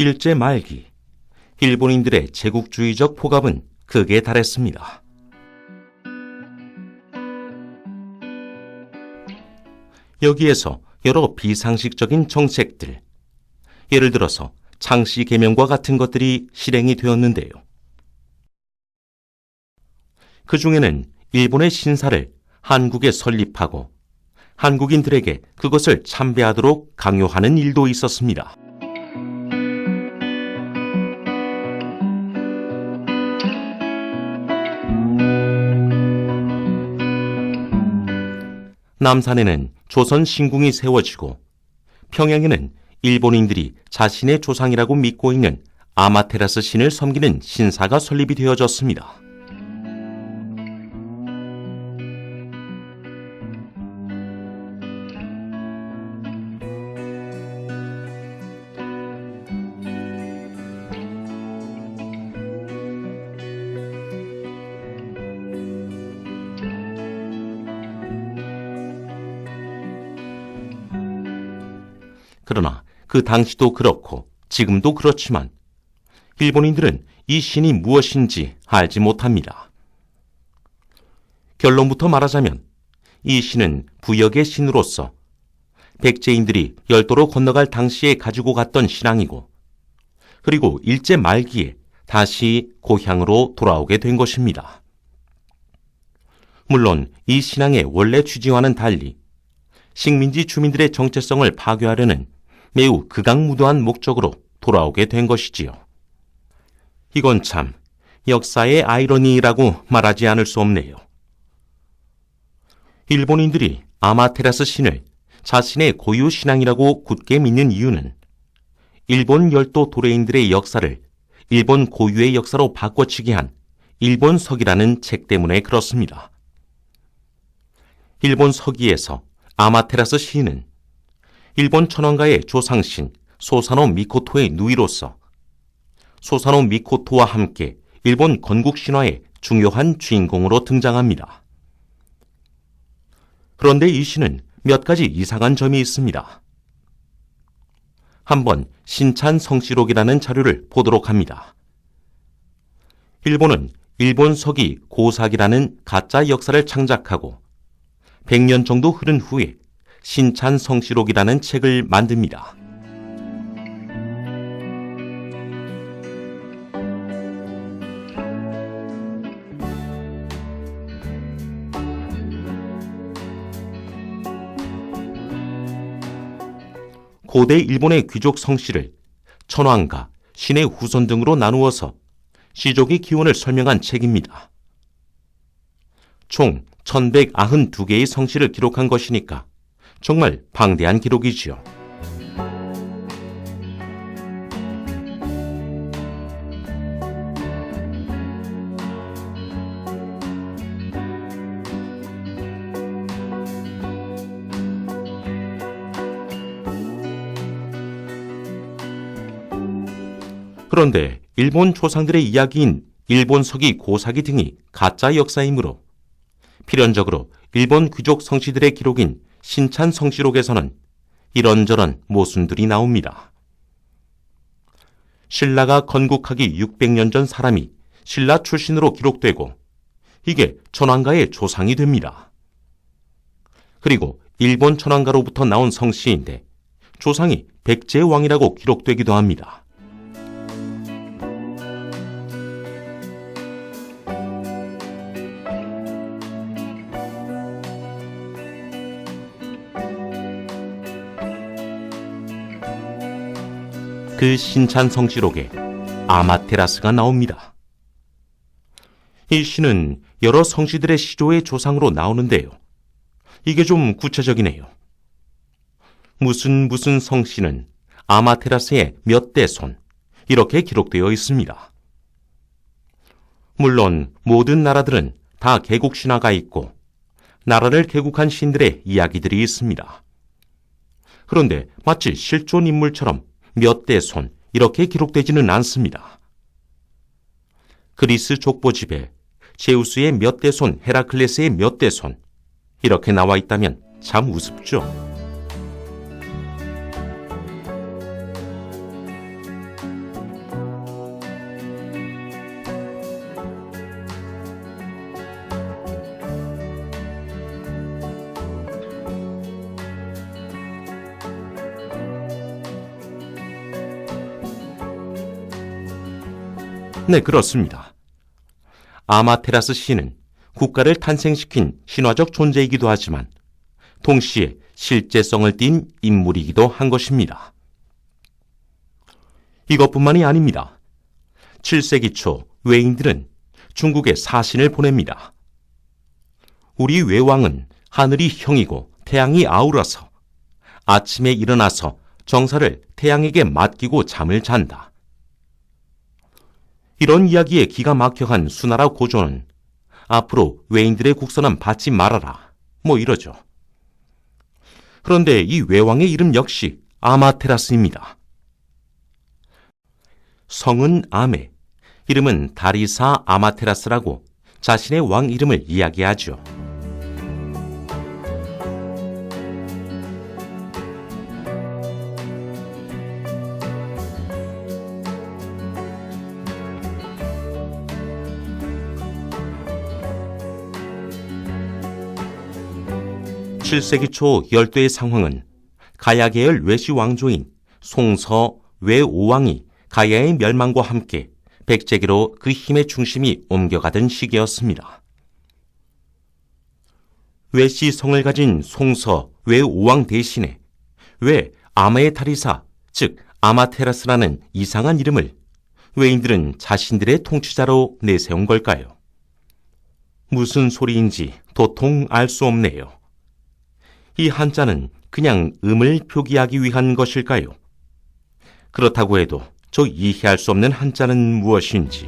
일제 말기 일본인들의 제국주의적 포갑은 극에 달했습니다. 여기에서 여러 비상식적인 정책들, 예를 들어서 창씨 개명과 같은 것들이 실행이 되었는데요. 그 중에는 일본의 신사를 한국에 설립하고 한국인들에게 그것을 참배하도록 강요하는 일도 있었습니다. 남산에는 조선 신궁이 세워지고 평양에는 일본인들이 자신의 조상이라고 믿고 있는 아마테라스 신을 섬기는 신사가 설립이 되어졌습니다. 그러나 그 당시도 그렇고 지금도 그렇지만 일본인들은 이 신이 무엇인지 알지 못합니다. 결론부터 말하자면 이 신은 부역의 신으로서 백제인들이 열도로 건너갈 당시에 가지고 갔던 신앙이고 그리고 일제 말기에 다시 고향으로 돌아오게 된 것입니다. 물론 이 신앙의 원래 취지와는 달리 식민지 주민들의 정체성을 파괴하려는 매우 극악무도한 목적으로 돌아오게 된 것이지요. 이건 참 역사의 아이러니라고 말하지 않을 수 없네요. 일본인들이 아마테라스 신을 자신의 고유 신앙이라고 굳게 믿는 이유는 일본 열도 도레인들의 역사를 일본 고유의 역사로 바꿔치기 한 일본 서기라는 책 때문에 그렇습니다. 일본 서기에서 아마테라스 시인은 일본 천황가의 조상신 소사노 미코토의 누이로서 소사노 미코토와 함께 일본 건국 신화의 중요한 주인공으로 등장합니다. 그런데 이 시는 몇 가지 이상한 점이 있습니다. 한번 신찬 성시록이라는 자료를 보도록 합니다. 일본은 일본 서기 고사기라는 가짜 역사를 창작하고 100년 정도 흐른 후에 신찬 성시록이라는 책을 만듭니다. 고대 일본의 귀족 성씨를 천황가, 신의 후손 등으로 나누어서 시족의 기원을 설명한 책입니다. 총 1192개의 성씨를 기록한 것이니까 정말 방대한 기록이지요. 그런데 일본 조상들의 이야기인 일본 서기 고사기 등이 가짜 역사이므로 필연적으로 일본 귀족 성씨들의 기록인 신찬 성시록에서는 이런저런 모순들이 나옵니다. 신라가 건국하기 600년 전 사람이 신라 출신으로 기록되고 이게 천황가의 조상이 됩니다. 그리고 일본 천황가로부터 나온 성씨인데 조상이 백제왕이라고 기록되기도 합니다. 그 신찬 성지록에 아마테라스가 나옵니다. 이 시는 여러 성씨들의 시조의 조상으로 나오는데요. 이게 좀 구체적이네요. 무슨 무슨 성씨는 아마테라스의 몇 대 손, 이렇게 기록되어 있습니다. 물론 모든 나라들은 다 개국 신화가 있고 나라를 개국한 신들의 이야기들이 있습니다. 그런데 마치 실존 인물처럼 몇 대 손, 이렇게 기록되지는 않습니다. 그리스 족보 집에 제우스의 몇 대 손, 헤라클레스의 몇 대 손, 이렇게 나와 있다면 참 우습죠. 네, 그렇습니다. 아마테라스 신은 국가를 탄생시킨 신화적 존재이기도 하지만 동시에 실제성을 띤 인물이기도 한 것입니다. 이것뿐만이 아닙니다. 7세기 초 외인들은 중국에 사신을 보냅니다. 우리 외왕은 하늘이 형이고 태양이 아우러서 아침에 일어나서 정사를 태양에게 맡기고 잠을 잔다. 이런 이야기에 기가 막혀 한 수나라 고조는 앞으로 외인들의 국선은 받지 말아라. 뭐 이러죠. 그런데 이 외왕의 이름 역시 아마테라스입니다. 성은 아메, 이름은 다리사 아마테라스라고 자신의 왕 이름을 이야기하죠. 칠세기 초 열도의 상황은 가야 계열 외시 왕조인 송서 외오왕이 가야의 멸망과 함께 백제기로 그 힘의 중심이 옮겨가던 시기였습니다. 외시 성을 가진 송서 외오왕 대신에 왜 아마의 다리사, 즉 아마테라스라는 이상한 이름을 외인들은 자신들의 통치자로 내세운 걸까요? 무슨 소리인지 도통 알 수 없네요. 이 한자는 그냥 음을 표기하기 위한 것일까요? 그렇다고 해도 저 이해할 수 없는 한자는 무엇인지.